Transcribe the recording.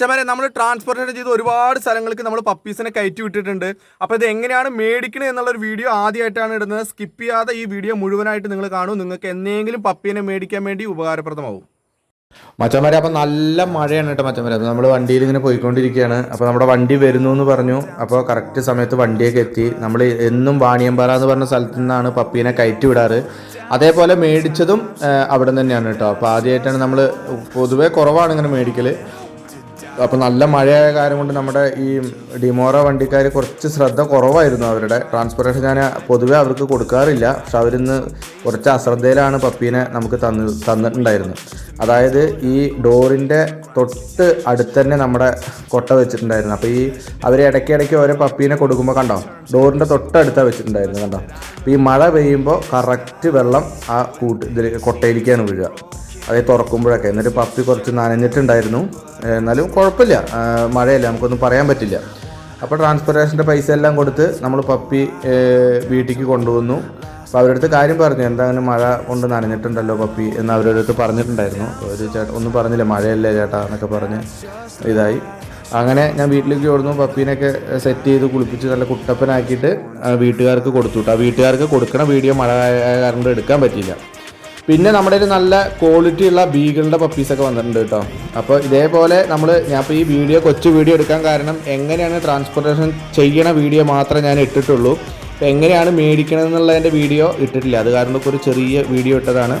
ചമരെ നമ്മൾ ട്രാൻസ്പോർട്ടേഷൻ ചെയ്ത് ഒരുപാട് സ്ഥലങ്ങൾക്ക് നമ്മൾ പപ്പീസിനെ കയറ്റി വിട്ടിട്ടുണ്ട്. അപ്പോൾ ഇത് എങ്ങനെയാണ് മേടിക്കണത് എന്നുള്ളൊരു വീഡിയോ ആദ്യമായിട്ടാണ് ഇടുന്നത്. സ്കിപ്പ് ചെയ്യാതെ ഈ വീഡിയോ മുഴുവനായിട്ട് നിങ്ങൾ കാണും. നിങ്ങൾക്ക് എന്തെങ്കിലും പപ്പീനെ മേടിക്കാൻ വേണ്ടി ഉപകാരപ്രദമാവും. മച്ചന്മാരെ അപ്പം നല്ല മഴയാണ് കേട്ടോ മച്ചന്മാരെ. നമ്മൾ വണ്ടിയിൽ ഇങ്ങനെ പോയിക്കൊണ്ടിരിക്കുകയാണ്. അപ്പോൾ നമ്മുടെ വണ്ടി വരുന്നു എന്ന് പറഞ്ഞു. അപ്പോൾ കറക്റ്റ് സമയത്ത് വണ്ടിയൊക്കെ എത്തി. നമ്മൾ എന്നും വാണിയമ്പാറ എന്ന് പറഞ്ഞ സ്ഥലത്തു നിന്നാണ് പപ്പീനെ കയറ്റി വിടാറ്. അതേപോലെ മേടിച്ചതും അവിടെ തന്നെയാണ് കേട്ടോ. അപ്പോൾ ആദ്യമായിട്ടാണ് നമ്മൾ പൊതുവേ കുറവാണ് ഇങ്ങനെ മേടിക്കൽ അപ്പോൾ നല്ല മഴയായ കാര്യം കൊണ്ട് നമ്മുടെ ഈ ഡിമോറ വണ്ടിക്കാർ കുറച്ച് ശ്രദ്ധ കുറവായിരുന്നു അവരുടെ. ട്രാൻസ്പോർട്ടേഷൻ ഞാൻ പൊതുവേ അവർക്ക് കൊടുക്കാറില്ല. പക്ഷെ അവരിന്ന് കുറച്ച് അശ്രദ്ധയിലാണ് പപ്പീനെ നമുക്ക് തന്ന് തന്നിട്ടുണ്ടായിരുന്നത്. അതായത് ഈ ഡോറിന്റെ തൊട്ട് അടുത്ത് തന്നെ നമ്മുടെ കൊട്ട വെച്ചിട്ടുണ്ടായിരുന്നു. അപ്പോൾ ഈ അവർ ഇടയ്ക്ക് ഇടയ്ക്ക് ഓരോ പപ്പീനെ കൊടുക്കുമ്പോൾ കണ്ടോ? ഡോറിന്റെ തൊട്ടടുത്താണ് വെച്ചിട്ടുണ്ടായിരുന്നു കണ്ടോ? അപ്പോൾ ഈ മഴ പെയ്യുമ്പോൾ കറക്റ്റ് വെള്ളം ആ കൂട്ട് ഇതിൽ കൊട്ടയിലേക്കാണ് വീഴുക. അത് തുറക്കുമ്പോഴൊക്കെ. എന്നിട്ട് പപ്പി കുറച്ച് നനഞ്ഞിട്ടുണ്ടായിരുന്നു. എന്നാലും കുഴപ്പമില്ല. മഴയല്ല നമുക്കൊന്നും പറയാൻ പറ്റില്ല. അപ്പോൾ ട്രാൻസ്പോർട്ടേഷന്റെ പൈസ എല്ലാം കൊടുത്ത് നമ്മൾ പപ്പി വീട്ടിലേക്ക് കൊണ്ടുവന്നു. അപ്പോൾ അവരുടെ അടുത്ത് കാര്യം പറഞ്ഞു എന്താ അങ്ങനെ മഴ കൊണ്ട് നനഞ്ഞിട്ടുണ്ടല്ലോ പപ്പി? എന്ന് അവരുടെ അടുത്ത് പറഞ്ഞിട്ടുണ്ടായിരുന്നു ഒരു ചേട്ട ഒന്നും പറഞ്ഞില്ല മഴയല്ലേ ചേട്ടാ? എന്നൊക്കെ പറഞ്ഞ് ഇതായി. അങ്ങനെ ഞാൻ വീട്ടിലേക്ക് ഓടുന്നു. പപ്പീനൊക്കെ സെറ്റ് ചെയ്ത് കുളിപ്പിച്ച് നല്ല കുട്ടപ്പനാക്കിയിട്ട് വീട്ടുകാർക്ക് കൊടുത്തു. ആ വീട്ടുകാർക്ക് കൊടുക്കണ വീഡിയോ മഴ കാരണം എടുക്കാൻ പറ്റിയില്ല. പിന്നെ നമ്മുടെ ഒരു നല്ല ക്വാളിറ്റി ഉള്ള ബീഗിളിന്റെ പപ്പീസൊക്കെ വന്നിട്ടുണ്ട് കേട്ടോ. അപ്പോൾ ഇതേപോലെ നമ്മൾ ഞാൻ ഇപ്പോൾ ഈ വീഡിയോ കൊച്ചു വീഡിയോ എടുക്കാൻ കാരണം എങ്ങനെയാണ് ട്രാൻസ്പോർട്ടേഷൻ ചെയ്യണ വീഡിയോ മാത്രമേ ഞാൻ ഇട്ടിട്ടുള്ളൂ. എങ്ങനെയാണ് മേടിക്കണമെന്നുള്ളതിന്റെ വീഡിയോ ഇട്ടിട്ടില്ല. അത് കാരണം ഒരു ചെറിയ വീഡിയോ ഇട്ടതാണ്.